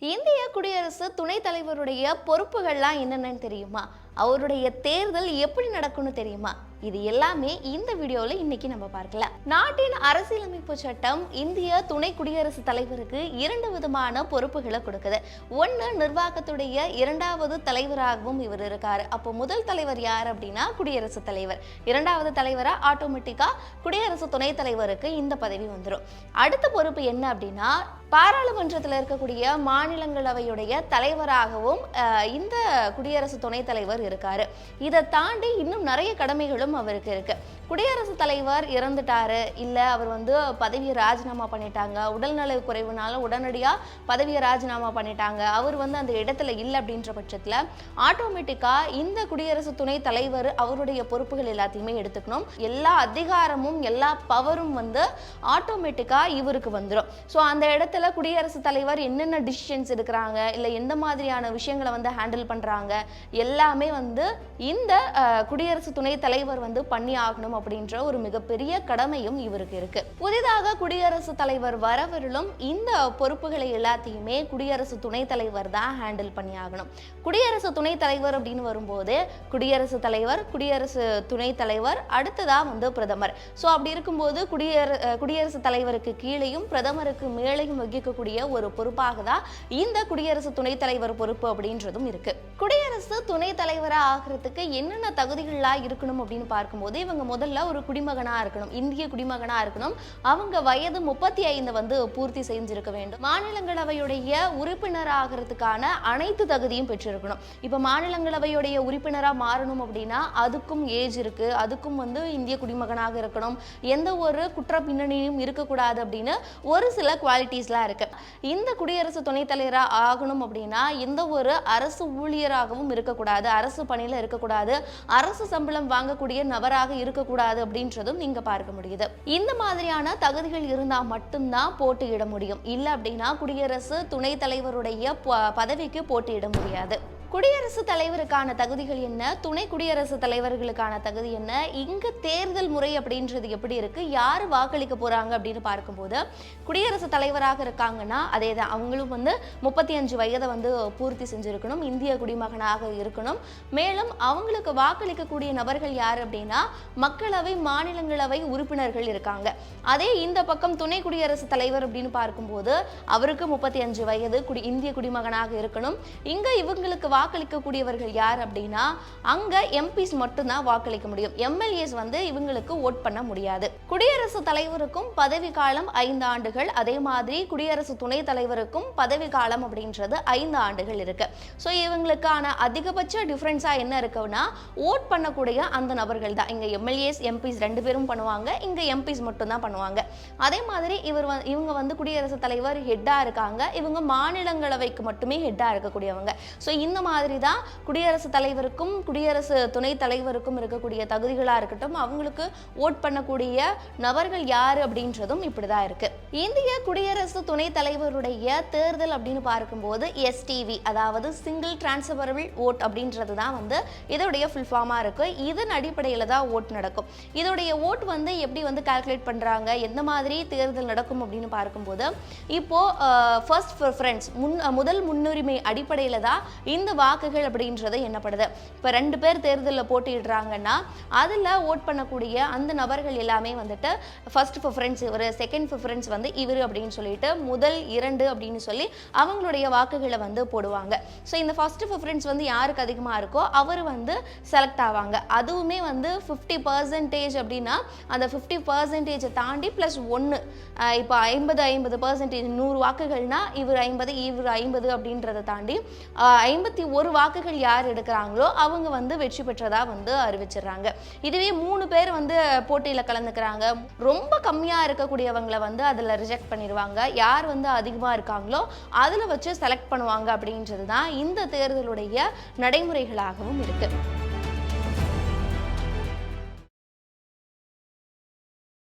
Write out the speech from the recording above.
இந்திய குடியரசு துணைத் தலைவருடைய பொறுப்புகள்லாம் என்னென்னு தெரியுமா? அவருடைய தேர்தல் எப்படி நடக்கும்னு தெரியுமா? இது எல்லாமே இந்த வீடியோவில் இன்னைக்கு நம்ம பார்க்கலாம். நாட்டின் அரசியலமைப்பு சட்டம் இந்திய துணை குடியரசுத் தலைவருக்கு இரண்டு விதமான பொறுப்புகளை கொடுக்குது. ஒன்று நிர்வாகத்துடைய இரண்டாவது தலைவராகவும் இவர் இருக்காரு. அப்போ முதல் தலைவர் யார் அப்படின்னா குடியரசுத் தலைவர். இரண்டாவது தலைவராக ஆட்டோமேட்டிக்காக குடியரசு துணைத் தலைவருக்கு இந்த பதவி வந்துடும் அடுத்த பொறுப்பு என்ன அப்படின்னா பாராளுமன்றத்தில் இருக்கக்கூடிய மாநிலங்களவையுடைய தலைவராகவும் இந்த குடியரசு துணைத் தலைவர் இருக்காரு. இதை தாண்டி இன்னும் நிறைய கடமைகளும் அவருக்கு இருக்கு. குடியரசுத் தலைவர் இறந்துட்டாரு. இல்ல அவர் வந்து பதவியை ராஜினாமா பண்ணிட்டாங்க. உடல்நல குறைவுனால உடனடியா பதவியை ராஜினாமா பண்ணிட்டாங்க. அவர் வந்து அந்த இடத்துல இல்லை அப்படின்ற பட்சத்துல ஆட்டோமேட்டிக்கா இந்த குடியரசு துணைத் தலைவர் அவருடைய பொறுப்புகள் எல்லாத்தையுமே எடுத்துக்கணும். எல்லா அதிகாரமும் எல்லா பவரும் வந்து ஆட்டோமேட்டிக்கா இவருக்கு வந்துடும் ஸோ அந்த இடத்துல குடியரசுத் தலைவர் என்னென்ன டிசிஷன்ஸ் எடுக்கிறாங்க? இல்லை எந்த மாதிரியான விஷயங்களை வந்து ஹேண்டில் பண்றாங்க? எல்லாமே வந்து இந்த குடியரசு துணைத் தலைவர் வந்து பண்ணி ஆகணும் அப்படின்ற ஒரு மிகப்பெரிய கடமையும் இவருக்கு இருக்கு. புதிதாக குடியரசு தலைவர் வரவரிலும் இந்த பொறுப்புகளை எல்லாத்தையுமே குடியரசு துணைத் தலைவர் தான் ஹேண்டில் பண்ணி ஆகணும். குடியரசு துணைத் தலைவர் அப்படின்னு வரும்போது குடியரசு தலைவர் குடியரசு துணைத் தலைவர் அடுத்ததா வந்து பிரதமர். ஸோ அப்படி இருக்கும்போது குடியர குடியரசு தலைவருக்கு கீழேயும் பிரதமருக்கு மேலேயும் வகிக்கக்கூடிய ஒரு பொறுப்பாக தான் இந்த குடியரசு துணைத் தலைவர் பொறுப்பு அப்படின்றதும் இருக்கு. குடியரசு துணைத் தலைவர் ஆகிறதுக்கு என்னென்ன தகுதிகள்லாம் இருக்கணும் அப்படின்னு பார்க்கும்போது இவங்க முதல்ல ஒரு குடிமகனாக இருக்கணும் இந்திய குடிமகனாக இருக்கணும். அவங்க வயது முப்பத்தி ஐந்து வந்து பூர்த்தி செஞ்சிருக்க வேண்டும். மாநிலங்களவையுடைய உறுப்பினர் ஆகிறதுக்கான அனைத்து தகுதியும் பெற்றிருக்கணும். இப்போ மாநிலங்களவையுடைய உறுப்பினராக மாறணும் அப்படின்னா அதுக்கும் ஏஜ் இருக்கு அதுக்கும் வந்து இந்திய குடிமகனாக இருக்கணும். எந்த ஒரு குற்ற பின்னணியும் இருக்கக்கூடாது அப்படின்னு ஒரு சில குவாலிட்டிஸ்லாம் இருக்கு. இந்த குடியரசு துணைத் தலைவராக ஆகணும் அப்படின்னா எந்த ஒரு அரசு ஊழியராகவும் இருக்கக்கூடாது. அரசு அரசு பணியில இருக்கக்கூடாது. அரசு சம்பளம் வாங்கக்கூடிய நபராக இருக்கக்கூடாது அப்படின்றதும் நீங்க பார்க்க முடியுது. இந்த மாதிரியான தகுதிகள் இருந்தா மட்டும்தான் போட்டியிட முடியும். இல்லை அப்படின்னா குடியரசு துணைத் தலைவருடைய ப- பதவிக்கு போட்டியிட முடியாது. குடியரசுத் தலைவருக்கான தகுதிகள் என்ன? துணை குடியரசுத் தலைவர்களுக்கான தகுதி என்ன? இங்க தேர்தல் முறை அப்படின்றது எப்படி இருக்கு? யார் வாக்களிக்க போறாங்க அப்படின்னு பார்க்கும்போது குடியரசுத் தலைவராக இருக்காங்கன்னா அதே தான் அவங்களும் வந்து முப்பத்தி அஞ்சு வயதை வந்து பூர்த்தி செஞ்சிருக்கணும் இந்திய குடிமகனாக இருக்கணும். மேலும் அவங்களுக்கு வாக்களிக்கக்கூடிய நபர்கள் யார் அப்படின்னா மக்களவை மாநிலங்களவை உறுப்பினர்கள் இருக்காங்க. அதே இந்த பக்கம் துணை குடியரசுத் தலைவர் அப்படின்னு பார்க்கும்போது அவருக்கு முப்பத்தி அஞ்சு வயது குடி இந்திய குடிமகனாக இருக்கணும். இங்க இவங்களுக்கு வாக்களிக்கக்கூடியவர்கள் யார் அப்படின்னா அங்க எம்பிஸ் மட்டும்தான் வாக்களிக்க முடியும். எம்எல்ஏஸ் வந்து இவங்களுக்கு ஓட் பண்ண முடியாது. குடியரசுத் தலைவருக்கும் பதவி காலம் ஐந்து ஆண்டுகள். அதே மாதிரி குடியரசு துணைத் தலைவருக்கும் பதவி காலம் அப்படின்றது ஐந்து ஆண்டுகள் இருக்கு. ஸோ இவங்களுக்கான அதிகபட்ச டிஃப்ரென்ஸா என்ன இருக்குன்னா ஓட் பண்ணக்கூடிய அந்த நபர்கள் தான். இங்க எம்எல்ஏஸ் எம்பிஸ் ரெண்டு பேரும் பண்ணுவாங்க. இங்க எம்பிஸ் மட்டும்தான் பண்ணுவாங்க. அதே மாதிரி இவர் இவங்க வந்து குடியரசுத் தலைவர் ஹெட்டா இருக்காங்க. இவங்க மாநிலங்களவைக்கு மட்டுமே ஹெட்டா இருக்கக்கூடியவங்க. ஸோ இந்த மாதிரி தான் குடியரசுத் தலைவருக்கும் குடியரசு துணைத் தலைவருக்கும் இருக்கக்கூடிய தகுதிகளாக இருக்கட்டும் அவங்களுக்கு ஓட் பண்ணக்கூடிய நபர்கள் யாரு அப்படின்றதும் இப்படிதான் இருக்கு. இந்திய குடியரசு துணைத் தலைவருடைய தேர்தல் அப்படின்னு பார்க்கும்போது எஸ்டிவி அதாவது சிங்கிள் டிரான்ஸ்ஃபரபிள் ஓட் அப்படின்றது தான் வந்து இதோடைய ஃபுல் ஃபார்மாக இருக்கு. இதன் அடிப்படையில் தான் ஓட் நடக்கும். இதோடைய ஓட் வந்து எப்படி வந்து கால்குலேட் பண்றாங்க எந்த மாதிரி தேர்தல் நடக்கும் அப்படின்னு பார்க்கும்போது இப்போ ஃபர்ஸ்ட் ப்ரிஃபரன்ஸ் முன் முதல் முன்னுரிமை அடிப்படையில் தான் இந்த வாக்குகள் அப்படின்றது எண்ணப்படுது. இப்போ ரெண்டு பேர் தேர்தலில் போட்டியிடுறாங்கன்னா அதில் ஓட் பண்ணக்கூடிய அந்த நபர்கள் எல்லாமே வந்துட்டு ஃபர்ஸ்ட் ப்ரிஃபரன்ஸ் இவர் செகண்ட் ப்ரிஃபரன்ஸ் வந்து இவர் அப்படின்னு சொல்லிட்டு முதல் இரண்டு அப்படின்னு சொல்லி அவங்களுடைய வாக்குகளை வந்து போடுவாங்க. ஸோ இந்த ஃபர்ஸ்ட் ப்ரிஃபரன்ஸ் வந்து யாருக்கு அதிகமாக இருக்கோ அவர் வந்து செலக்ட் ஆவாங்க. அதுவுமே வந்து ஃபிஃப்டி பர்சன்டேஜ் அப்படின்னா அந்த ஃபிஃப்டி பர்சன்டேஜை தாண்டி ப்ளஸ் ஒன்று இப்போ ஐம்பது ஐம்பது பர்சன்டேஜ் நூறு வாக்குகள்னா இவர் ஐம்பது இவர் ஐம்பது அப்படின்றத தாண்டி ஐம்பத்தி ஒரு வாக்குகள் யார் எடுக்கிறாங்களோ அவங்க வந்து வெற்றி பெற்றதா வந்து அறிவிச்சிடுறாங்க. இதுவே மூணு பேர் வந்து போட்டியில் கலந்துக்கிறாங்க. ரொம்ப கம்மியாக இருக்கக்கூடியவங்களை வந்து அதில் ரிஜெக்ட் பண்ணிடுவாங்க. யார் வந்து அதிகமாக இருக்காங்களோ அதில் வச்சு செலக்ட் பண்ணுவாங்க அப்படின்றது தான் இந்த தேர்தலுடைய நடைமுறைகளாகவும் இருக்குது